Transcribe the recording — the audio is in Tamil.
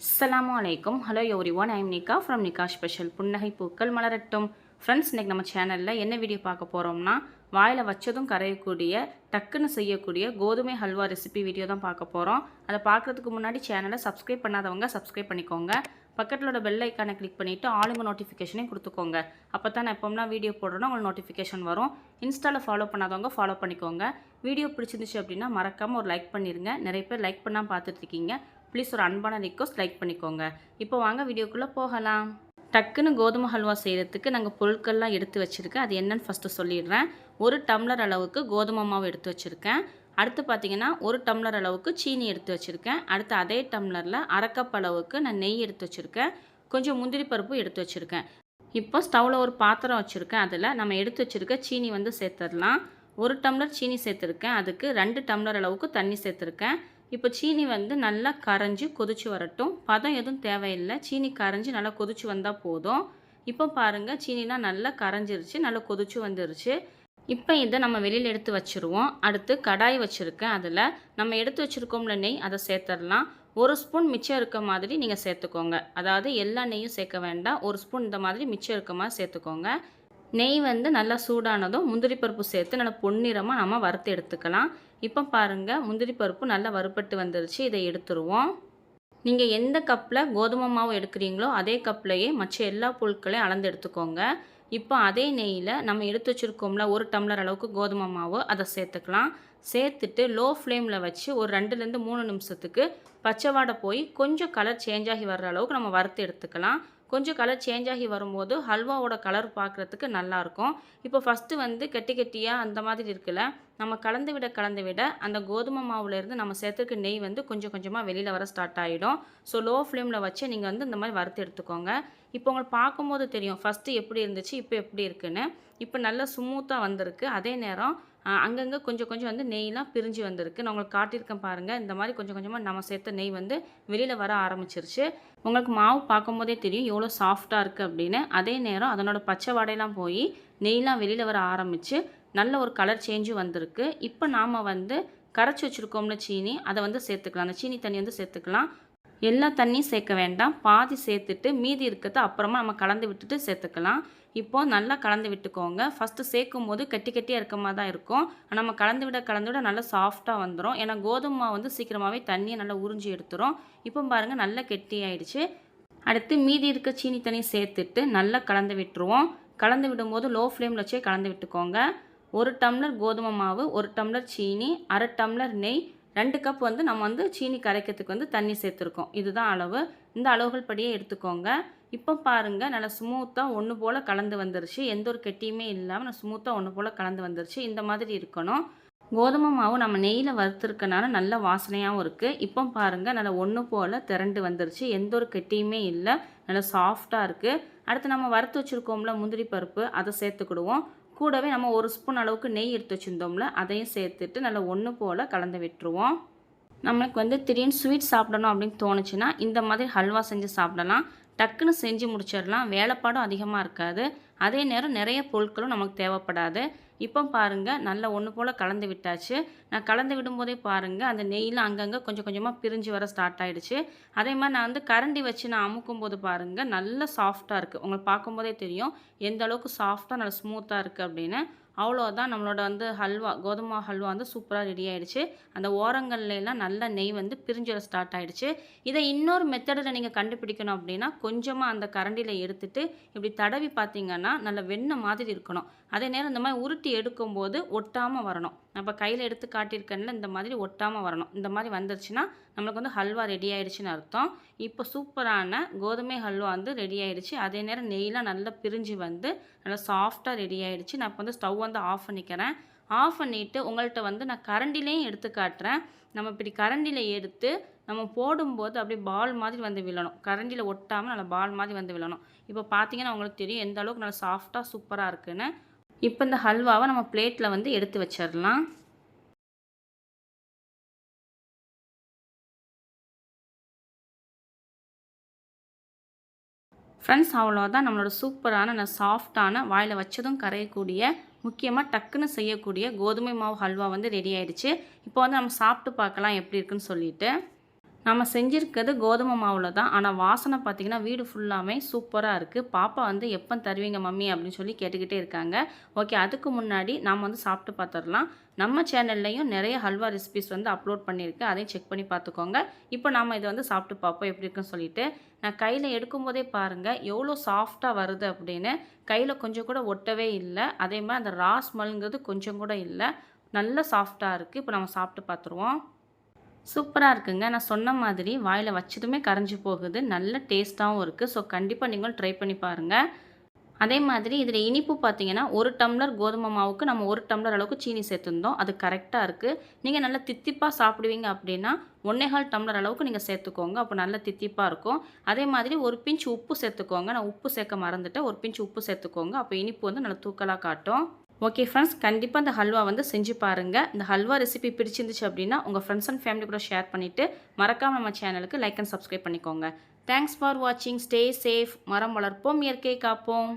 அஸ்லாம் அலைக்கும் hello everyone I'm Nika from Nika special புன்னகை பூக்கள் மலரட்டும் ஃப்ரெண்ட்ஸ் இன்றைக்கி நம்ம சேனலில் என்ன வீடியோ பார்க்க போகிறோம்னா வாயில் வச்சதும் கரையக்கூடிய டக்குன்னு செய்யக்கூடிய கோதுமை ஹல்வா ரெசிபி வீடியோ தான் பார்க்க போகிறோம் அதை பார்க்குறதுக்கு முன்னாடி சேனலை சப்ஸ்கிரைப் பண்ணாதவங்க சப்ஸ்கிரைப் பண்ணிக்கோங்க. பக்கத்தில் உள்ள பெல் ஐக்கானை கிளிக் பண்ணிவிட்டு ஆளுங்க நோட்டிஃபிகேஷனையும் கொடுத்துக்கோங்க. அப்போ தான் நான் எப்போம்னா வீடியோ போடுறோன்னா உங்களுக்கு நோட்டிஃபிகேஷன் வரும். இன்ஸ்டாவில் ஃபாலோ பண்ணாதவங்க ஃபாலோ பண்ணிக்கோங்க. வீடியோ பிடிச்சிருந்துச்சு அப்படின்னா மறக்காமல் ஒரு லைக் பண்ணிடுங்க நிறைய பேர் லைக் பண்ணாமல் பார்த்துட்ருக்கீங்க ப்ளீஸ் ஒரு அன்பான ரிக்வஸ்ட் லைக் பண்ணிக்கோங்க. இப்போ வாங்க வீடியோக்குள்ளே போகலாம். டக்குன்னு கோதுமை ஹல்வா செய்கிறதுக்கு நாங்கள் பொருட்கள்லாம் எடுத்து வச்சுருக்கேன். அது என்னன்னு ஃபஸ்ட்டு சொல்லிடுறேன். ஒரு டம்ளர் அளவுக்கு கோதுமை மாவு எடுத்து வச்சுருக்கேன். அடுத்து பார்த்தீங்கன்னா ஒரு டம்ளர் அளவுக்கு சீனி எடுத்து வச்சுருக்கேன். அடுத்து அதே டம்ளரில் அரைக்கப் அளவுக்கு நான் நெய் எடுத்து வச்சுருக்கேன். கொஞ்சம் முந்திரி பருப்பு எடுத்து வச்சுருக்கேன். இப்போ ஸ்டவ்வில் ஒரு பாத்திரம் வச்சுருக்கேன். அதில் நம்ம எடுத்து வச்சுருக்க சீனி வந்து சேர்த்துடலாம். ஒரு டம்ளர் சீனி சேர்த்துருக்கேன். அதுக்கு ரெண்டு டம்ளர் அளவுக்கு தண்ணி சேர்த்துருக்கேன். இப்போ சீனி வந்து நல்லா கரைஞ்சி கொதிச்சு வரட்டும். பதம் எதுவும் தேவையில்லை. சீனி கரைஞ்சி நல்லா கொதிச்சு வந்தால் போதும். இப்போ பாருங்கள் சீனிலாம் நல்லா கரைஞ்சிருச்சு நல்லா கொதிச்சு வந்துருச்சு. இப்போ இதை நம்ம வெளியில் எடுத்து வச்சுருவோம். அடுத்து கடாய் வச்சுருக்கேன் அதில். நம்ம எடுத்து வச்சுருக்கோம்ல நெய் அதை சேர்த்துடலாம். ஒரு ஸ்பூன் மிச்சம் இருக்க மாதிரி நீங்கள் சேர்த்துக்கோங்க. அதாவது எல்லா நெய்யும் சேர்க்க வேண்டாம். ஒரு ஸ்பூன் இந்த மாதிரி மிச்சம் இருக்க மாதிரி சேர்த்துக்கோங்க. நெய் வந்து நல்லா சூடானதும் முந்திரி பருப்பு சேர்த்து நல்லா பொன்னிறமாக நம்ம வறுத்து எடுத்துக்கலாம். இப்போ பாருங்கள் முந்திரி பருப்பு நல்லா வறுபட்டு வந்துருச்சு இதை எடுத்துருவோம். நீங்கள் எந்த கப்பில் கோதுமை மாவு எடுக்கிறீங்களோ அதே கப்லையே மற்ற எல்லா பொருட்களையும் அளந்து எடுத்துக்கோங்க. இப்போ அதே நெய்யில் நம்ம எடுத்து வச்சுருக்கோம்ல ஒரு டம்ளர் அளவுக்கு கோதுமை மாவு அதை சேர்த்துக்கலாம். சேர்த்துட்டு லோ ஃப்ளேமில் வச்சு ஒரு ரெண்டுலேருந்து மூணு நிமிஷத்துக்கு பச்சை வாடை போய் கொஞ்சம் கலர் சேஞ்ச் ஆகி வர்ற அளவுக்கு நம்ம வறுத்து எடுத்துக்கலாம். கொஞ்சம் கலர் சேஞ்ச் ஆகி வரும்போது ஹல்வாவோட கலர் பார்க்குறதுக்கு நல்லாயிருக்கும். இப்போ ஃபஸ்ட்டு வந்து கெட்டி கெட்டியாக அந்த மாதிரி இருக்குல்ல நம்ம கலந்து விட கலந்து விட அந்த கோதுமை மாவுலேருந்து நம்ம சேர்த்துக்கு நெய் வந்து கொஞ்சம் கொஞ்சமாக வெளியில் வர ஸ்டார்ட் ஆகிடும் ஸோ லோ ஃப்ளேமில் வச்சு நீங்கள் வந்து இந்த மாதிரி வறுத்து எடுத்துக்கோங்க. இப்போ உங்களுக்கு பார்க்கும்போது தெரியும் ஃபஸ்ட்டு எப்படி இருந்துச்சு இப்போ எப்படி இருக்குன்னு. இப்போ நல்லா ஸ்மூத்தாக வந்திருக்கு. அதே நேரம் அங்கங்கே கொஞ்சம் கொஞ்சம் வந்து நெய்லாம் பிரிஞ்சு வந்திருக்கு. நான் உங்களுக்கு காட்டியிருக்கேன் பாருங்கள் இந்த மாதிரி கொஞ்சம் கொஞ்சமாக நம்ம சேர்த்த நெய் வந்து வெளியில் வர ஆரம்பிச்சிருச்சு. உங்களுக்கு மாவு பார்க்கும்போதே தெரியும் எவ்வளோ சாஃப்டாக இருக்குது அப்படின்னு. அதே நேரம் அதனோட பச்சை வடையெல்லாம் போய் நெய்லாம் வெளியில் வர ஆரம்பித்து நல்ல ஒரு கலர் சேஞ்சும் வந்திருக்கு. இப்போ நாம் வந்து கரைச்சி வச்சுருக்கோம்ல சீனி அதை வந்து சேர்த்துக்கலாம். அந்த சீனி தண்ணி வந்து சேர்த்துக்கலாம். எல்லா தண்ணியும் சேர்க்க வேண்டாம். பாதி சேர்த்துட்டு மீதி இருக்கிறத அப்புறமா நம்ம கலந்து விட்டுட்டு சேர்த்துக்கலாம். இப்போது நல்லா கலந்து விட்டுக்கோங்க. ஃபஸ்ட்டு சேர்க்கும் போது கட்டி கட்டியாக இருக்க மாதிரி தான் இருக்கும். நம்ம கலந்து விட கலந்து விட நல்லா சாஃப்டாக வந்துடும் ஏன்னா கோதுமை மாவு வந்து சீக்கிரமாகவே தண்ணியை நல்லா உறிஞ்சி எடுத்துரும். இப்போ பாருங்கள் நல்லா கெட்டி ஆயிடுச்சு. அடுத்து மீதி இருக்க சீனி தண்ணி சேர்த்துட்டு நல்லா கலந்து விட்டுருவோம். கலந்து விடும்போது லோ ஃப்ளேமில் வச்சே கலந்து விட்டுக்கோங்க. ஒரு டம்ளர் கோதுமை மாவு ஒரு டம்ளர் சீனி அரை டம்ளர் நெய் ரெண்டு கப் வந்து நம்ம வந்து சீனி கரைக்கிறதுக்கு வந்து தண்ணி சேர்த்துருக்கோம். இதுதான் அளவு. இந்த அளவுகள் படியே எடுத்துக்கோங்க. இப்போ பாருங்கள் நல்லா ஸ்மூத்தாக ஒன்று போல் கலந்து வந்துருச்சு. எந்த ஒரு கெட்டியுமே இல்லாமல் நான் ஸ்மூத்தாக ஒன்று போல் கலந்து வந்துருச்சு. இந்த மாதிரி இருக்கணும். கோதுமை மாவு நம்ம நெய்யில் வறுத்துருக்கனால நல்ல வாசனையாகவும் இருக்குது இப்போ பாருங்கள் நல்லா ஒன்று போல் திரண்டு வந்துருச்சு. எந்த ஒரு கெட்டியுமே இல்லை. நல்லா சாஃப்டாக இருக்குது அடுத்து நம்ம வறுத்து வச்சுருக்கோம்ல முந்திரி பருப்பு அதை சேர்த்துக்கிடுவோம். கூடவே நம்ம ஒரு ஸ்பூன் அளவுக்கு நெய் எடுத்து வச்சுருந்தோம்ல அதையும் சேர்த்துட்டு நல்லா ஒன்று போல் கலந்து விட்டுருவோம். நம்மளுக்கு வந்து திடீர்னு ஸ்வீட் சாப்பிடணும் அப்படின்னு தோணுச்சுன்னா இந்த மாதிரி ஹல்வா செஞ்சு சாப்பிடலாம். டக்குன்னு செஞ்சு முடிச்சிடலாம். வேலைப்பாடும் அதிகமாக இருக்காது. அதே நேரம் நிறைய பொருட்களும் நமக்கு தேவைப்படாது. இப்போ பாருங்கள் நல்லா ஒன்று போல் கலந்து விட்டாச்சு. நான் கலந்து விடும்போதே பாருங்கள் அந்த நெய்லாம் அங்கங்கே கொஞ்சம் கொஞ்சமாக பிரிஞ்சு வர ஸ்டார்ட் ஆகிடுச்சு அதே மாதிரி நான் வந்து கரண்டி வச்சு நான் அமுக்கும் போது பாருங்கள் நல்ல சாஃப்டாக இருக்குது உங்களுக்கு பார்க்கும்போதே தெரியும் எந்த அளவுக்கு சாஃப்டாக நல்லா ஸ்மூத்தாக இருக்குது அப்படின்னு. அவ்வளோதான் நம்மளோட வந்து ஹல்வா கோதுமை ஹல்வா வந்து சூப்பராக ரெடி ஆகிடுச்சு அந்த ஓரங்கள்லாம் நல்ல நெய் வந்து பிரிஞ்சிட ஸ்டார்ட் ஆகிடுச்சு இதை இன்னொரு மெத்தடில் நீங்கள் கண்டுபிடிக்கணும் அப்படின்னா கொஞ்சமாக அந்த கரண்டியில் எடுத்துட்டு இப்படி தடவி பார்த்தீங்கன்னா நல்ல வெண்ணெய் மாதிரி இருக்கணும். அதே நேரம் இந்த மாதிரி உருட்டி எடுக்கும்போது ஒட்டாமல் வரணும். நம்ம கையில் எடுத்து காட்டியிருக்கேன்ல இந்த மாதிரி ஒட்டாமல் வரணும். இந்த மாதிரி வந்துருச்சுன்னா நம்மளுக்கு வந்து ஹல்வா ரெடி ஆயிடுச்சுன்னு அர்த்தம். இப்போ சூப்பரான கோதுமை ஹல்வா வந்து ரெடி ஆயிடுச்சு. அதே நேரம் நெய்லாம் நல்லா பிரிஞ்சு வந்து நல்லா சாஃப்டாக ரெடி ஆயிடுச்சு. நான் இப்போ வந்து ஸ்டவ் வந்து ஆஃப் பண்ணிக்கிறேன். ஆஃப் பண்ணிவிட்டு உங்கள்கிட்ட வந்து நான் கரண்டிலையும் எடுத்து காட்டுறேன். நம்ம இப்படி கரண்டியில் எடுத்து நம்ம போடும்போது அப்படியே பால் மாதிரி வந்து விழணும். கரண்டியில் ஒட்டாமல் நல்லா பால் மாதிரி வந்து விழணும். இப்போ பார்த்தீங்கன்னா உங்களுக்கு தெரியும் எந்த அளவுக்கு நல்லா சாஃப்டாக சூப்பராக இருக்குன்னு. இப்போ இந்த ஹல்வாவை நம்ம பிளேட்டில் வந்து எடுத்து வச்சிடலாம். ஃப்ரெண்ட்ஸ் அவ்வளோதான். நம்மளோட சூப்பரான நான் சாஃப்டான வாயில் வச்சதும் கரையக்கூடிய முக்கியமாக டக்குன்னு செய்யக்கூடிய கோதுமை மாவு ஹல்வா வந்து ரெடி ஆயிடுச்சு. இப்போ வந்து நம்ம சாப்பிட்டு பார்க்கலாம் எப்படி இருக்குன்னு சொல்லிட்டு. நம்ம செஞ்சுருக்கிறது கோதுமை மாவில் தான். ஆனால் வாசனை பார்த்தீங்கன்னா வீடு ஃபுல்லாமே சூப்பராக இருக்குது பாப்பா வந்து எப்போ தருவீங்க மம்மி? அப்படின்னு சொல்லி கேட்டுக்கிட்டே இருக்காங்க. ஓகே அதுக்கு முன்னாடி நாம் வந்து சாப்பிட்டு பார்த்துடலாம் நம்ம சேனல்லையும் நிறைய ஹல்வா ரெசிபிஸ் வந்து அப்லோட் பண்ணியிருக்கேன் அதையும் செக் பண்ணி பார்த்துக்கோங்க இப்போ நாம் இதை வந்து சாப்பிட்டு பார்ப்போம் எப்படி இருக்குன்னு சொல்லிட்டு. நான் கையில் எடுக்கும்போதே பாருங்கள் எவ்வளோ சாஃப்டாக வருது அப்படின்னு. கையில் கொஞ்சம் கூட ஒட்டவே இல்லை. அதே மாதிரி அந்த ராஸ்மல்ங்கிறது கொஞ்சம் கூட இல்லை. நல்ல சாஃப்டாக இருக்குது இப்போ நம்ம சாப்பிட்டு பார்த்துருவோம் சூப்பராக இருக்குங்க. நான் சொன்ன மாதிரி வாயில் வச்சதுமே கரைஞ்சி போகுது. நல்ல டேஸ்ட்டாகவும் இருக்குது ஸோ கண்டிப்பாக நீங்களும் ட்ரை பண்ணி பாருங்கள் அதே மாதிரி இதில் இனிப்பு பார்த்தீங்கன்னா ஒரு டம்ளர் கோதுமை மாவுக்கு நம்ம ஒரு டம்ளர் அளவுக்கு சீனி சேர்த்துருந்தோம். அது கரெக்டாக இருக்குது நீங்கள் நல்லா தித்திப்பாக சாப்பிடுவீங்க அப்படின்னா ஒன்னேகால் டம்ளர் அளவுக்கு நீங்கள் சேர்த்துக்கோங்க. அப்போ நல்ல தித்திப்பாக இருக்கும். அதே மாதிரி ஒரு பிஞ்ச் உப்பு சேர்த்துக்கோங்க. நான் உப்பு சேர்க்க மறந்துட்டேன். ஒரு பிஞ்ச் உப்பு சேர்த்துக்கோங்க. அப்போ இனிப்பு வந்து நல்லா தூக்கலாக காட்டும். ஓகே ஃப்ரெண்ட்ஸ் கண்டிப்பாக இந்த ஹல்வா வந்து செஞ்சு பாருங்கள் இந்த ஹல்வா ரெசிபி பிடிச்சிருந்துச்சு அப்படின்னா உங்கள் ஃப்ரெண்ட்ஸ் அண்ட் ஃபேமிலி கூட ஷேர் பண்ணிவிட்டு மறக்காமல் நம்ம சேனலுக்கு லைக் அண்ட் சப்ஸ்கிரைப் பண்ணிக்கோங்க. தேங்க்ஸ் ஃபார் வாட்சிங் ஸ்டே சேஃப் மரம் வளர்ப்போம். இயற்கை காப்போம்.